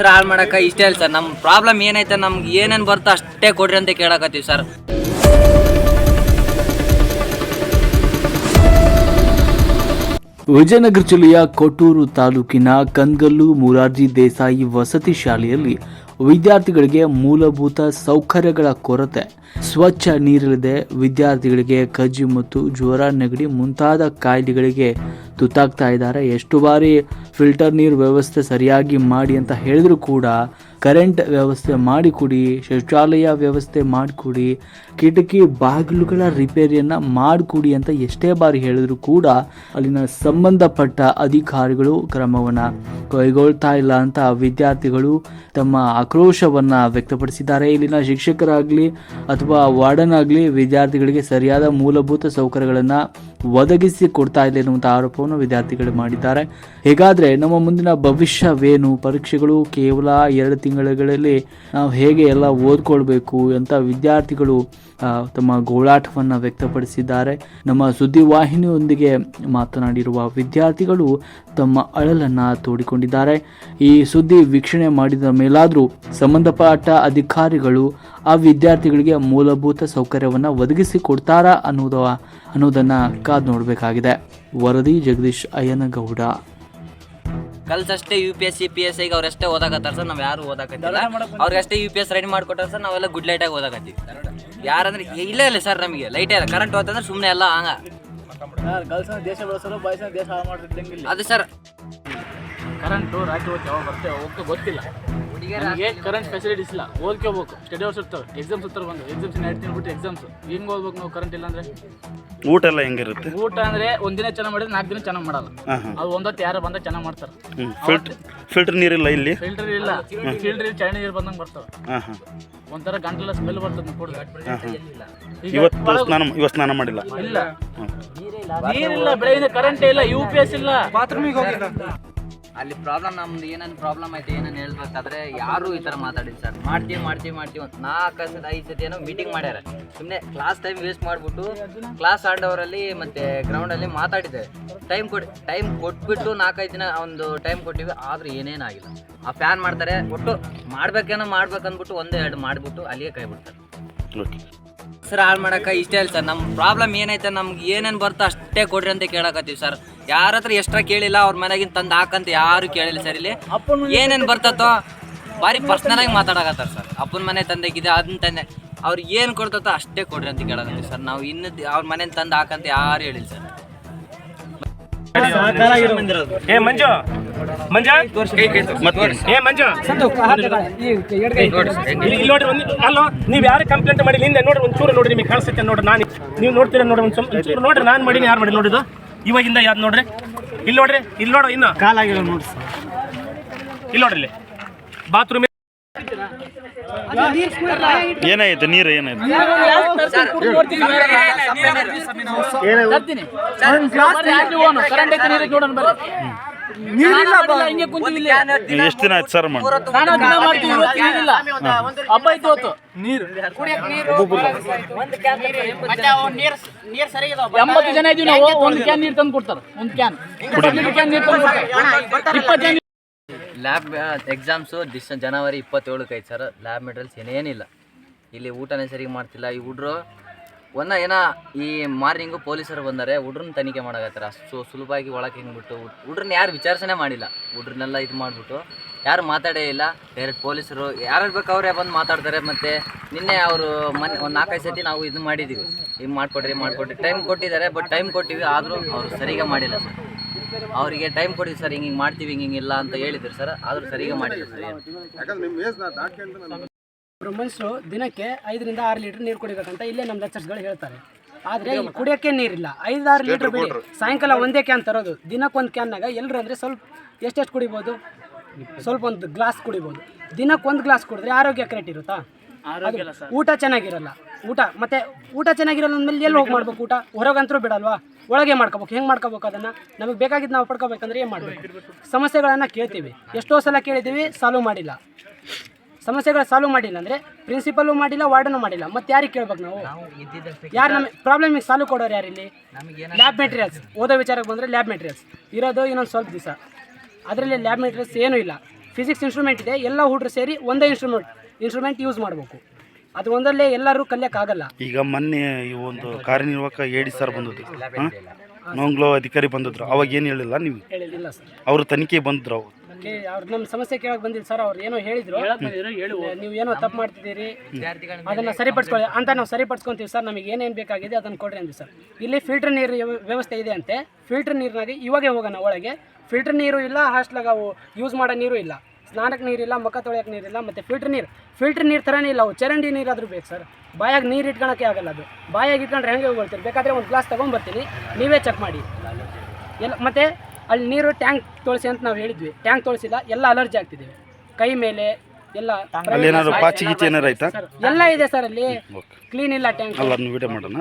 ಹೆಸರು ಹಾಳು ಮಾಡಕ್ಕೆ ಇಷ್ಟೇ ಇಲ್ಲ ಸರ್. ನಮ್ಮ ಪ್ರಾಬ್ಲಮ್ ಏನೈತೆ, ನಮ್ಗೆ ಏನೇನು ಬರುತ್ತೋ ಅಷ್ಟೇ ಕೊಡ್ರಿ ಅಂತ ಕೇಳಕತ್ತೀವಿ ಸರ್. ವಿಜಯನಗರ ಜಿಲ್ಲೆಯ ಕೊಟ್ಟೂರು ತಾಲೂಕಿನ ಕಂದಗಲ್ಲು ಮುರಾರ್ಜಿ ದೇಸಾಯಿ ವಸತಿ ಶಾಲೆಯಲ್ಲಿ ವಿದ್ಯಾರ್ಥಿಗಳಿಗೆ ಮೂಲಭೂತ ಸೌಕರ್ಯಗಳ ಕೊರತೆ. ಸ್ವಚ್ಛ ನೀರಿಲ್ಲದೆ ವಿದ್ಯಾರ್ಥಿಗಳಿಗೆ ಕಜ್ಜಿ ಮತ್ತು ಜ್ವರ ನೆಗಡಿ ಮುಂತಾದ ಕಾಯಿಲೆಗಳಿಗೆ ತುತ್ತಾಗ್ತಾ ಇದ್ದಾರೆ. ಎಷ್ಟು ಬಾರಿ ಫಿಲ್ಟರ್ ನೀರು ವ್ಯವಸ್ಥೆ ಸರಿಯಾಗಿ ಮಾಡಿ ಅಂತ ಹೇಳಿದ್ರು ಕೂಡ ಕರೆಂಟ್ ವ್ಯವಸ್ಥೆ ಮಾಡಿಕೊಡಿ, ಶೌಚಾಲಯ ವ್ಯವಸ್ಥೆ ಮಾಡಿಕೊಡಿ, ಕಿಟಕಿ ಬಾಗಿಲುಗಳ ರಿಪೇರಿಯನ್ನು ಮಾಡಿಕೊಡಿ ಅಂತ ಎಷ್ಟೇ ಬಾರಿ ಹೇಳಿದ್ರು ಕೂಡ ಅಲ್ಲಿನ ಸಂಬಂಧಪಟ್ಟ ಅಧಿಕಾರಿಗಳು ಕ್ರಮವನ್ನು ಕೈಗೊಳ್ತಾ ಇಲ್ಲ ಅಂತ ವಿದ್ಯಾರ್ಥಿಗಳು ತಮ್ಮ ಆಕ್ರೋಶವನ್ನು ವ್ಯಕ್ತಪಡಿಸಿದ್ದಾರೆ. ಇಲ್ಲಿನ ಶಿಕ್ಷಕರಾಗಲಿ ಅಥವಾ ವಾರ್ಡನ್ ಆಗಲಿ ವಿದ್ಯಾರ್ಥಿಗಳಿಗೆ ಸರಿಯಾದ ಮೂಲಭೂತ ಸೌಕರ್ಯಗಳನ್ನು ಒದಗಿಸಿ ಕೊಡ್ತಾ ಇಲ್ಲ ಎನ್ನುವಂಥ ಆರೋಪವನ್ನು ವಿದ್ಯಾರ್ಥಿಗಳು ಮಾಡಿದ್ದಾರೆ. ಹೇಗಾದರೆ ನಮ್ಮ ಮುಂದಿನ ಭವಿಷ್ಯವೇನು? ಪರೀಕ್ಷೆಗಳು ಕೇವಲ ಎರಡು ತಿಂಗಳುಗಳಲ್ಲಿ ನಾವು ಹೇಗೆ ಎಲ್ಲ ಓದ್ಕೊಳ್ಬೇಕು ಅಂತ ವಿದ್ಯಾರ್ಥಿಗಳು ತಮ್ಮ ಗೋಳಾಟವನ್ನು ವ್ಯಕ್ತಪಡಿಸಿದ್ದಾರೆ. ನಮ್ಮ ಸುದ್ದಿವಾಹಿನಿಯೊಂದಿಗೆ ಮಾತನಾಡಿರುವ ವಿದ್ಯಾರ್ಥಿಗಳು ತಮ್ಮ ಅಳಲನ್ನು ತೋಡಿಕೊಂಡಿದ್ದಾರೆ. ಈ ಸುದ್ದಿ ವೀಕ್ಷಣೆ ಮಾಡಿದ ಮೇಲಾದರೂ ಸಂಬಂಧಪಟ್ಟ ಅಧಿಕಾರಿಗಳು ಆ ವಿದ್ಯಾರ್ಥಿಗಳಿಗೆ ಮೂಲಭೂತ ಸೌಕರ್ಯವನ್ನು ಒದಗಿಸಿ ಕೊಡ್ತಾರಾ ಅನ್ನೋದ ಅನ್ನೋದನ್ನು ಕಾದು ನೋಡಬೇಕಾಗಿದೆ. ವರದಿ Jagadish Ayyanagouda. ಕಲ್ಸಷ್ಟೇ U P S C P S ಐಗೆ ಅವ್ರಷ್ಟೇ ಓದಾಕತ್ತಾರ ಸರ್. ನಾವು ಯಾರು ಓದಾಕತ್ತಿಲ್ಲ. ಅವ್ರಿಗಷ್ಟೇ ಯು ಪಿ ಎಸ್ ರೆಡಿ ಮಾಡ್ಕೊಟ್ಟಾರ ಸರ್. ನಾವೆಲ್ಲ ಗುಡ್ ಲೈಟಾಗಿ ಓದಾಕತ್ತೀವಿ. ಯಾರಂದ್ರೆ ಇಲ್ಲ ಇಲ್ಲ ಸರ್ ನಮಗೆ. ಲೈಟ್ ಇಲ್ಲ. ಕರೆಂಟ್ ಹೋತಂದ್ರೆ ಸುಮ್ಮನೆ ಎಲ್ಲ ಹಂಗ. ದೇಶ ಬೆಳೆಸಲು ಬಯಸ ದೇಶ ಹಾಳು ಅದು ಸರ್. ಕರೆಂಟು ಹೊತ್ತು ಯಾವಾಗ ಬರ್ತೇವೆ ಹೋಗ್ತಾ ಗೊತ್ತಿಲ್ಲ. ನಮಗೆ ಕರೆಂಟ್ ಫೆಸಿಲಿಟೀಸ್ ಇಲ್ಲ. ಓದ್ಕೋಬೇಕು. ಸ್ಟಡಿ ಅವರ್ಸ್ ಇರ್ತವೆ. ಎಕ್ಸಾಮ್ಸ್ ಇರ್ತಾರೆ ಬಂದು. ಎಕ್ಸಾಮ್ಸ್ ಎರಡು ತಿಂಗಳು ಬಿಟ್ಟು ಎಕ್ಸಾಮ್ಸ್ ಹೆಂಗ್ ಓದ್ಬೇಕು ನಾವು ಕರೆಂಟ್ ಇಲ್ಲ ಅಂದ್ರೆ? ಊಟ ಎಲ್ಲ ಹೆಂಗಿರುತ್ತೆ? ಊಟ ಅಂದ್ರೆ ಒಂದಿನ ಚೆನ್ನಾಗಿ ಮಾಡಿದ್ರೆ ನಾಲ್ಕು ದಿನ ಚೆನ್ನಾಗಿ ಮಾಡಲ್ಲ. ಅದು ಒಂದೊತ್ತು ಯಾರು ಬಂದಾಗ ಚೆನ್ನಾಗಿ ಮಾಡ್ತಾರೆ. ಫಿಲ್ಟರ್ ಫಿಲ್ಟರ್ ನೀರಿಲ್ಲ ಇಲ್ಲಿ? ಫಿಲ್ಟರ್ ಇಲ್ಲ. ಫಿಲ್ಟರ್ ಚಳಿ ನೀರು ಬಂದಂಗೆ ಬರ್ತವೆ. ಒಂಥರ ಗಂಟೆಲ್ಲ ಸ್ಮೆಲ್ ಬರ್ತದೆ ಇವತ್ತು ಸ್ನಾನ ಇವತ್ತು ಸ್ನಾನ ಮಾಡಿಲ್ಲ? ಇಲ್ಲ. ನೀರಿಲ್ಲ. ಬೆಳಗಿನ ಕರೆಂಟ್ ಇಲ್ಲ. ಯು ಪಿ ಎಸ್ ಇಲ್ಲ. ಅಲ್ಲಿ ಪ್ರಾಬ್ಲಮ್ ನಮ್ದು ಏನೇನು ಪ್ರಾಬ್ಲಮ್ ಐತೆ, ಏನೇನು ಹೇಳ್ಬೇಕಾದ್ರೆ ಯಾರು ಈ ಥರ ಮಾತಾಡಿ ಸರ್. ಮಾಡ್ತೀವಿ ಮಾಡ್ತೀವಿ ಮಾಡ್ತೀವಿ ಅಂತ ನಾಲ್ಕು ಸತಿ, ಐದು ಸತಿ ಏನೋ ಮೀಟಿಂಗ್ ಮಾಡ್ಯಾರ. ಸುಮ್ಮನೆ ಕ್ಲಾಸ್ ಟೈಮ್ ವೇಸ್ಟ್ ಮಾಡಿಬಿಟ್ಟು ಕ್ಲಾಸ್ ಆಡೋರಲ್ಲಿ ಮತ್ತು ಗ್ರೌಂಡಲ್ಲಿ ಮಾತಾಡಿದ್ದೆ ಟೈಮ್ ಕೊಡಿ ಟೈಮ್ ಕೊಟ್ಬಿಟ್ಟು ನಾಲ್ಕೈದು ದಿನ ಒಂದು ಟೈಮ್ ಕೊಟ್ಟಿವಿ, ಆದರೂ ಏನೇನಾಗಿಲ್ಲ ಆ ಫ್ಯಾನ್ ಮಾಡ್ತಾರೆ, ಒಟ್ಟು ಮಾಡ್ಬೇಕೇನೋ ಮಾಡ್ಬೇಕಂದ್ಬಿಟ್ಟು ಒಂದು ಎರಡು ಮಾಡಿಬಿಟ್ಟು ಅಲ್ಲಿಗೆ ಕೈ ಬಿಡ್ತಾರೆ. ಓಕೆ ಸರ್ ಹಾಳು ಮಾಡೋಕೆ ಇಷ್ಟೇ ಇಲ್ಲ ಸರ್. ನಮ್ಮ ಪ್ರಾಬ್ಲಮ್ ಏನೈತೆ ನಮ್ಗೆ ಏನೇನು ಬರ್ತೋ ಅಷ್ಟೇ ಕೊಡ್ರಿ ಅಂತ ಕೇಳಕತ್ತೀವಿ ಸರ್. ಯಾರ ಹತ್ರ ಎಕ್ಸ್ಟ್ರಾ ಕೇಳಿಲ್ಲ ಅವ್ರ ಮನೆಗಿಂದ ತಂದು ಹಾಕಂತ ಯಾರು ಕೇಳಿಲ್ಲ ಸರ್ ಇಲ್ಲಿ. ಏನೇನು ಬರ್ತತೋ ಭಾರಿ ಪರ್ಸ್ನಲ್ ಆಗಿ ಮಾತಾಡಕತ್ತಾರ ಸರ್. ಅಪ್ಪನ ಮನೆ ತಂದೆಗಿದೆ ಅದನ್ನ ತಂದೆ. ಅವ್ರಿಗೆ ಏನು ಕೊಡ್ತತ್ತೋ ಅಷ್ಟೇ ಕೊಡ್ರಿ ಅಂತ ಕೇಳಕತ್ತೀವಿ ಸರ್. ನಾವು ಇನ್ನು ಅವ್ರ ಮನೇನ ತಂದು ಹಾಕಂತ ಯಾರು ಹೇಳಿಲ್ಲ ಸರ್. ಮಂಜು. ಮಂಜ? ಏ ಮಂಜು? ಇಲ್ಲಿ ಇಲ್ಲಿ ನೋಡ್ರಿ ಒಂದು ಅಲ್ಲೋ ನೀವು ಯಾರು ಕಂಪ್ಲೇಂಟ್ ಮಾಡಿ ಹಿಂದೆ ನೋಡ್ರಿ ಒಂಚೂರು ನೋಡ್ರಿ ನಿಮಗೆ ಕಾಣಿಸುತ್ತೆ ನೋಡ್ರಿ ನಾನು. ನೀವು ನೋಡ್ತೀರ ನೋಡ್ರಿ ಒಂದು ಸ್ವಲ್ಪ ಒಂಚೂರು ನೋಡ್ರಿ ನಾನು ಮಾಡೀನಿ ಯಾರು ಮಾಡಿ ನೋಡಿದ್ದು ಇವಾಗಿಂದ ಯಾವ್ದು ನೋಡ್ರಿ? ಇಲ್ಲಿ ನೋಡ್ರಿ ಇಲ್ಲಿ ನೋಡು ಇನ್ನು. ಕಾಲಾಗಿಲ್ಲ ನೋಡಿ ಇಲ್ಲಿ ನೋಡ್ರಿ ಇಲ್ಲಿ. ಬಾತ್ರೂಮ್ ಏನಾಯ್ತು ನೀರು ಏನಾಯ್ತು? ಕರೆಂಟ್ ನೀರಿಲ್ಲ ಹಿಂಗೆ ಎಷ್ಟು ದಿನ ಆಯ್ತು ಸರ್ ಮಾಡಿ ನಾನು ದಿನ ಮಾಡ್ತೀವಿ ಇವತ್ತು ನೀರಿಲ್ಲ ಹಬ್ಬ ಐತೆ ಇವತ್ತು. ನೀರು. ಎಂಬತ್ತು ಜನ ಇದೀವಿ ನಾವು. ಒಂದು ಕ್ಯಾನ್ ನೀರು ತಂದು ಕೊಡ್ತಾರೆ. ಒಂದು ಕ್ಯಾನ್. ಕ್ಯಾನ್ ನೀರು ತಂದು ಇಪ್ಪತ್ತು ಜನ ಲ್ಯಾಬ್ ಎಕ್ಸಾಮ್ಸು ಡಿಸ್ ಜನವರಿ ಇಪ್ಪತ್ತೇಳಕ್ಕೆ ಐತೆ ಸರ್. Lab materials ಏನೇನಿಲ್ಲ. ಇಲ್ಲಿ ಊಟನೇ ಸರಿ ಮಾಡ್ತಿಲ್ಲ. ಈ ಹುಡ್ರು ಒಂದ ಏನ ಈ ಮಾರ್ನಿಂಗು ಪೊಲೀಸರು ಬಂದರೆ ಹುಡ್ರನ್ನ ತನಿಖೆ ಮಾಡಕತ್ತಾರ ಅಷ್ಟು ಸುಲಭವಾಗಿ ಒಳಗೆ ಹಿಂಗ್ಬಿಟ್ಟು ಹುಡ್ರನ್ನ ಯಾರು ವಿಚಾರಿಸನೇ ಮಾಡಿಲ್ಲ. ಹುಡ್ರನ್ನೆಲ್ಲ ಇದು ಮಾಡಿಬಿಟ್ಟು ಯಾರು ಮಾತಾಡೇ ಇಲ್ಲ. ಡೈರೆಕ್ಟ್ ಪೊಲೀಸರು ಯಾರು ಬೇಕು ಅವರೇ ಬಂದು ಮಾತಾಡ್ತಾರೆ. ಮತ್ತು ನಿನ್ನೆ ಅವರು ಮನೆ ಒಂದು ನಾಲ್ಕೈದು ಸತಿ ನಾವು ಇದು ಮಾಡಿದ್ದೀವಿ ಇದು ಮಾಡಿಕೊಡ್ರಿ ಮಾಡಿಕೊಡ್ರಿ. ಟೈಮ್ ಕೊಟ್ಟಿದ್ದಾರೆ, ಬಟ್ ಟೈಮ್ ಕೊಟ್ಟಿವಿ. ಆದರೂ ಅವರು ಸರಿಗೆ ಮಾಡಿಲ್ಲ ಸರ್. ಅವರಿಗೆ ಟೈಮ್ ಕೊಡಿ ಸರ್, ಹಿಂಗೆ ಹಿಂಗೆ ಮಾಡ್ತೀವಿ, ಹಿಂಗೆ ಹಿಂಗಿಲ್ಲ ಅಂತ ಹೇಳಿದ್ರು ಸರ್. ಆದರೂ ಸರಿಗೆ ಮಾಡಿಲ್ಲ ಸರ್. ಮನುಷ್ಯರು ದಿನಕ್ಕೆ ಐದರಿಂದ ಆರು ಲೀಟರ್ ನೀರು ಕುಡಿಬೇಕಂತ ಇಲ್ಲೇ ನಮ್ಮ ಲೆಕ್ಚರ್ಸ್ಗಳು ಹೇಳ್ತಾರೆ. ಆದರೆ ಇಲ್ಲಿ ಕುಡಿಯೋಕ್ಕೆ ನೀರಿಲ್ಲ. ಐದಾರು ಲೀಟರ್ ಬಿಡಿ. ಸಾಯಂಕಾಲ ಒಂದೇ ಕ್ಯಾನ್ ತರೋದು. ದಿನಕ್ಕೆ ಒಂದು ಕ್ಯಾನ್ನಾಗ ಎಲ್ಲರೂ ಅಂದರೆ ಸ್ವಲ್ಪ ಎಷ್ಟೆಷ್ಟು ಕುಡಿಬೋದು? ಸ್ವಲ್ಪ ಒಂದು ಗ್ಲಾಸ್ ಕುಡಿಬೋದು. ದಿನಕ್ಕೆ ಒಂದು ಗ್ಲಾಸ್ ಕುಡಿದ್ರೆ ಆರೋಗ್ಯ ಕರೆಕ್ಟ್ ಇರುತ್ತಾ? ಅದು ಊಟ ಚೆನ್ನಾಗಿರಲ್ಲ. ಊಟ ಮತ್ತೆ ಊಟ ಚೆನ್ನಾಗಿರಲ್ಲ ಅಂದಮೇಲೆ ಎಲ್ಲಿ ಹೋಗಿ ಮಾಡ್ಬೇಕು ಊಟ? ಹೊರಗಂತರೂ ಬಿಡಲ್ವಾ? ಒಳಗೆ ಮಾಡ್ಕೋಬೇಕು. ಹೆಂಗೆ ಮಾಡ್ಕೋಬೇಕು ಅದನ್ನು? ನಮಗೆ ಬೇಕಾಗಿದ್ದು ನಾವು ಪಡ್ಕೋಬೇಕಂದ್ರೆ ಏನು ಮಾಡಬೇಕು? ಸಮಸ್ಯೆಗಳನ್ನು ಕೇಳ್ತೀವಿ. ಎಷ್ಟೋ ಸಲ ಕೇಳಿದ್ದೀವಿ ಸಾಲ್ವ್ ಮಾಡಿಲ್ಲ. ಸಮಸ್ಯೆಗಳು ಸಾಲ್ವ್ ಮಾಡಿಲ್ಲ ಅಂದರೆ ಪ್ರಿನ್ಸಿಪಲ್ಲು ಮಾಡಿಲ್ಲ ವಾರ್ಡನು ಮಾಡಿಲ್ಲ. ಮತ್ತೆ ಯಾರಿಗೆ ಕೇಳ್ಬೇಕು ನಾವು? ಯಾರು ನಮ್ಮ ಪ್ರಾಬ್ಲಮಿಗೆ ಸಾಲ್ವ್ ಕೊಡೋರು ಯಾರು ಇಲ್ಲಿ? ಲ್ಯಾಬ್ ಮೆಟೀರಿಯಲ್ಸ್ ಓದೋ ವಿಚಾರಕ್ಕೆ ಬಂದರೆ ಲ್ಯಾಬ್ ಮೆಟೀರಿಯಲ್ಸ್ ಇರೋದು ಇನ್ನೊಂದು ಸ್ವಲ್ಪ ದಿವಸ. ಅದರಲ್ಲಿ ಲ್ಯಾಬ್ ಮೆಟೀರಿಯಲ್ಸ್ ಏನೂ ಇಲ್ಲ. ಫಿಸಿಕ್ಸ್ ಇನ್ಸ್ಟ್ರೂಮೆಂಟ್ ಇದೆ ಎಲ್ಲ ಹುಡುಗರು ಸೇರಿ ಒಂದೇ ಇನ್ಸ್ಟ್ರೂಮೆಂಟ್ ಇನ್ಸ್ಟ್ರೂಮೆಂಟ್ ಯೂಸ್ ಮಾಡಬೇಕು. ಅದು ಒಂದಲ್ಲೇ ಎಲ್ಲರೂ ಕಲಿಯೋಕ್ಕಾಗಲ್ಲ ಈಗ ಮೊನ್ನೆ ಈ ಒಂದು ಕಾರ್ಯನಿರ್ವಾಹಕ ಎಡಿ ಸರ್ ಬಂದದ್ದು ಹಾಂ ನೋಂಗ್ಲೋ ಅಧಿಕಾರಿ ಬಂದಿದ್ರು. ಅವಾಗ ಏನು ಹೇಳಿಲ್ಲ ನೀವು? ಸರ್ ಅವರು ತನಿಖೆ ಬಂದ್ರು ಅವಾಗ ಅವ್ರು ನಮ್ಮ ಸಮಸ್ಯೆ ಕೇಳಕ್ ಬಂದಿಲ್ಲ ಸರ್ ಅವ್ರು ಏನೋ ಹೇಳಿದ್ರು. ಹೇಳಿ. ನೀವು ಏನೋ ತಪ್ಪು ಮಾಡ್ತಿದ್ದೀರಿ. ಅದನ್ನ ಸರಿಪಡಿಸ್ಕೊಳ್ಳಿ ಅಂತ ನಾವು ಸರಿಪಡಿಸ್ಕೊಂತೀವಿ ಸರ್ ನಮಗೆ ಏನೇನು ಬೇಕಾಗಿದೆ ಅದನ್ನು ಕೊಡ್ರಿ ಅಂದ್ವಿ ಸರ್ ಇಲ್ಲಿ ಫಿಲ್ಟರ್ ನೀರು ವ್ಯವ- ವ್ಯವಸ್ಥೆ ಇದೆ ಅಂತೆ. ಫಿಲ್ಟರ್ ನೀರಿನಾಗೆ ಇವಾಗೆ ಹೋಗೋಣ ಒಳಗೆ. ಫಿಲ್ಟರ್ ನೀರು ಇಲ್ಲ ಹಾಸ್ಟ್ಲಾಗ ಅವು ಯೂಸ್ ಮಾಡೋ ನೀರು ಇಲ್ಲ. ಸ್ನಾನಕ್ಕೆ ನೀರಿಲ್ಲ ಮುಖ ತೊಳೆಯೋಕೆ ನೀರಿಲ್ಲ ಮತ್ತು ಫಿಲ್ಟರ್ ನೀರು. ಫಿಲ್ಟರ್ ನೀರು ಥರನೇ ಇಲ್ಲ ಅವು ಚರಂಡಿ ನೀರಾದರೂ ಬೇಕು ಸರ್ ಬಾಯಾಗ ನೀರು ಇಟ್ಕೊಳಕ್ಕೆ ಆಗಲ್ಲ ಅದು. ಬಾಯಾಗ ಇಟ್ಕೊಂಡ್ರೆ ಹೆಂಗೆ ಹೋಗ್ತೀರಿ ಬೇಕಾದರೆ ಒಂದು ಗ್ಲಾಸ್ ತೊಗೊಂಡ್ಬರ್ತೀನಿ ನೀವೇ ಚೆಕ್ ಮಾಡಿ. ಎಲ್ಲ ಮತ್ತು ಅಲ್ಲಿ ನೀರು ಟ್ಯಾಂಕ್ ತೊಳಸಿ ಅಂತ ನಾವು ಹೇಳಿದ್ವಿ. ಟ್ಯಾಂಕ್ ತೊಳಸಿಲ್ಲ ಎಲ್ಲ ಅಲರ್ಜಿ ಆಗ್ತಿದ್ದೇವೆ ಕೈ ಮೇಲೆ ಎಲ್ಲ ಅಲ್ಲಿ ಏನಾದ್ರು ಪಾಚಿ ಗೀಚಿ ಏನಾರು ಆಯ್ತಾ? ಸರ್ ಎಲ್ಲ ಇದೆ ಸರ್ ಅಲ್ಲಿ. ಕ್ಲೀನ್ ಇಲ್ಲ ಟ್ಯಾಂಕ್. ಅಲ್ಲ ಅದನ್ನ ವಿಡಿಯೋ ಮಾಡೋಣ.